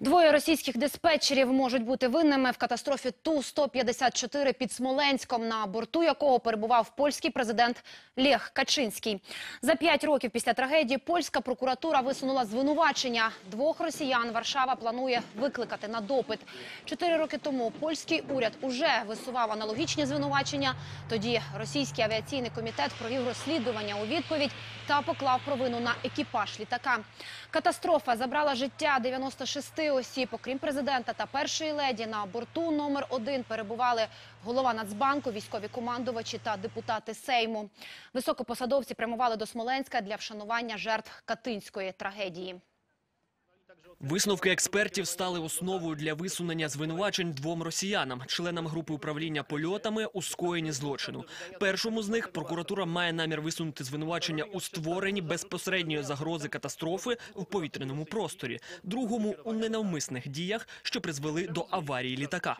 Двоє російських диспетчерів можуть бути винними в катастрофі Ту-154 під Смоленськом, на борту якого перебував польський президент Лех Качинський. За п'ять років після трагедії польська прокуратура висунула звинувачення. Двох росіян Варшава планує викликати на допит. Чотири роки тому польський уряд уже висував аналогічні звинувачення. Тоді російський авіаційний комітет провів розслідування у відповідь та поклав провину на екіпаж літака. Катастрофа забрала життя 96 осіб. Окрім президента та першої леді, на борту номер один перебували голова Нацбанку, військові командувачі та депутати Сейму. Високопосадовці прямували до Смоленська для вшанування жертв Катинської трагедії. Висновки експертів стали основою для висунення звинувачень двом росіянам, членам групи управління польотами у скоєнні злочину. Першому з них прокуратура має намір висунути звинувачення у створенні безпосередньої загрози катастрофи в повітряному просторі, другому у ненавмисних діях, що призвели до аварії літака.